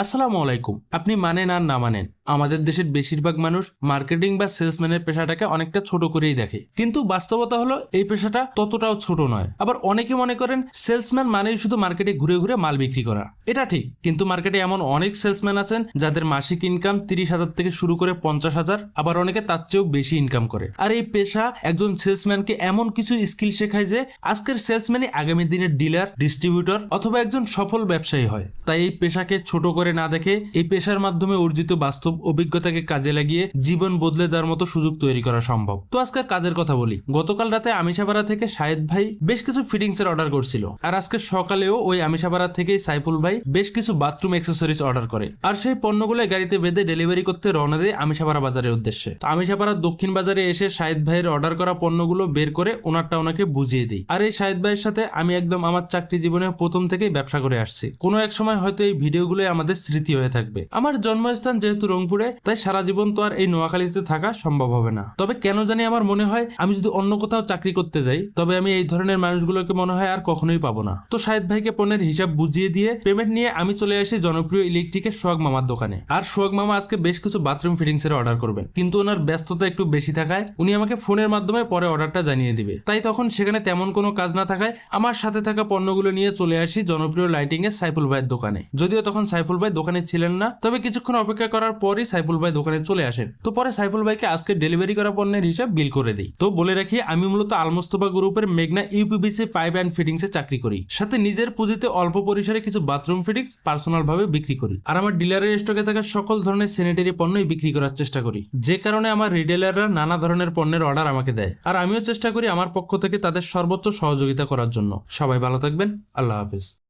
আসসালামু আলাইকুম। আপনি মানেন আর না মানেন। আমাদের দেশের বেশিরভাগ মানুষ মার্কেটিং বা সেলসম্যানের পেশাটাকে অনেকটা ছোট করেই দেখে। কিন্তু বাস্তবতা হলো, এই পেশাটা ততটাও ছোট নয়। আবার অনেকে মনে করেন, সেলসম্যান মানেই শুধু মার্কেটে ঘুরে ঘুরে মাল বিক্রি করা। এটা ঠিক, কিন্তু মার্কেটে এমন অনেক সেলসম্যান আছেন, যাদের মাসিক ইনকাম তিরিশ হাজার থেকে শুরু করে পঞ্চাশ হাজার, আবার অনেকে তার চেয়েও বেশি ইনকাম করে। আর এই পেশা একজন সেলসম্যানকে এমন কিছু স্কিল শেখায় যে, আজকের সেলসম্যানই আগামী দিনের ডিলার ডিস্ট্রিবিউটর অথবা একজন সফল ব্যবসায়ী হয়। তাই এই পেশাকে ছোট করে না দেখে, এই পেশার মাধ্যমে অর্জিত বাস্তব অভিজ্ঞতাকে কাজে লাগিয়ে জীবন বদলে দেওয়ার মতো সুযোগ তৈরি করা সম্ভব। তো আজকের কাজের কথা বলি। গতকাল রাতে আমিষাপাড়া থেকে শাহেদ ভাই বেশ কিছু ফিটিংস এর অর্ডার করছিল। আর আজকে সকালেও ওই আমিষাপাড়া থেকেই সাইফুল ভাই বেশ কিছু বাথরুম অ্যাক্সেসরিজ অর্ডার করে। আর সেই পণ্যগুলো গাড়িতে বেঁধে ডেলিভারি করতে রওনা দেয় আমিষাপাড়া বাজারের উদ্দেশ্যে। তো আমিষাপাড়ার দক্ষিণ বাজারে এসে শাহেদ ভাইয়ের অর্ডার করা পণ্যগুলো বের করে ওনারটা ওনাকে বুঝিয়ে দিই। আর এই শাহেদ ভাইয়ের সাথে আমি একদম আমার চাকরি জীবনে প্রথম থেকেই ব্যবসা করে আসছি। কোনো এক সময় হয়তো এই ভিডিওগুলো আমাদের স্মৃতি হয়ে থাকবে। আমার জন্মস্থান যেহেতু রংপুরে তাই সারা জীবন তো আর এই নোয়াখালীতে থাকা সম্ভব হবে না। তবে কেন জানি আমার মনে হয়, আমি যদি অন্য কোথাও চাকরি করতে যাই, তবে আমি এই ধরনের মানুষগুলোকে মনে হয় আর কখনোই পাবো না। তো শাহেদ ভাইকে পণ্যের হিসাব বুঝিয়ে দিয়ে পেমেন্ট নিয়ে আমি চলে আসি জনপ্রিয় ইলেকট্রিকের সোহাগ মামার দোকানে। আর সোহাগ মামা আজকে বেশ কিছু বাথরুম ফিটিংস এর অর্ডার করবেন। কিন্তু ওনার ব্যস্ততা একটু বেশি থাকায়, উনি আমাকে ফোনের মাধ্যমে পরে অর্ডারটা জানিয়ে দিবে। তাই তখন সেখানে তেমন কোনো কাজ না থাকায়, আমার সাথে থাকা পণ্যগুলো নিয়ে চলে আসি জনপ্রিয় লাইটিং এর সাইফুল ভাইয়ের দোকানে। যদিও তখন সাইফুল ভাই দোকানে ছিলেন না, তবে কিছুক্ষণ অপেক্ষা করার পরই সাইফুল ভাই দোকানে চলে আসেন। তো পরে সাইফুল ভাইকে আজকে ডেলিভারি করা পণ্যের হিসাব বিল করে দিই। তো বলে রাখি, আমি মূলত আলমোস্তফা গ্রুপের মেঘনা ইউপিবিসি পাইপ অ্যান্ড ফিটিংস এ চাকরি করি। সাথে নিজের পুঁজিতে অল্প পরিসরে কিছু বাথরুম ফিটিংস পার্সোনাল ভাবে বিক্রি করি। আর আমার ডিলারের স্টকে থাকা সকল ধরনের স্যানিটারি পণ্যই বিক্রি করার চেষ্টা করি। যে কারণে আমার রিটেলাররা নানা ধরনের পণ্যের অর্ডার আমাকে দেয়। আর আমিও চেষ্টা করি আমার পক্ষ থেকে তাদের সর্বোচ্চ সহযোগিতা করার জন্য। সবাই ভালো থাকবেন। আল্লাহ হাফিজ।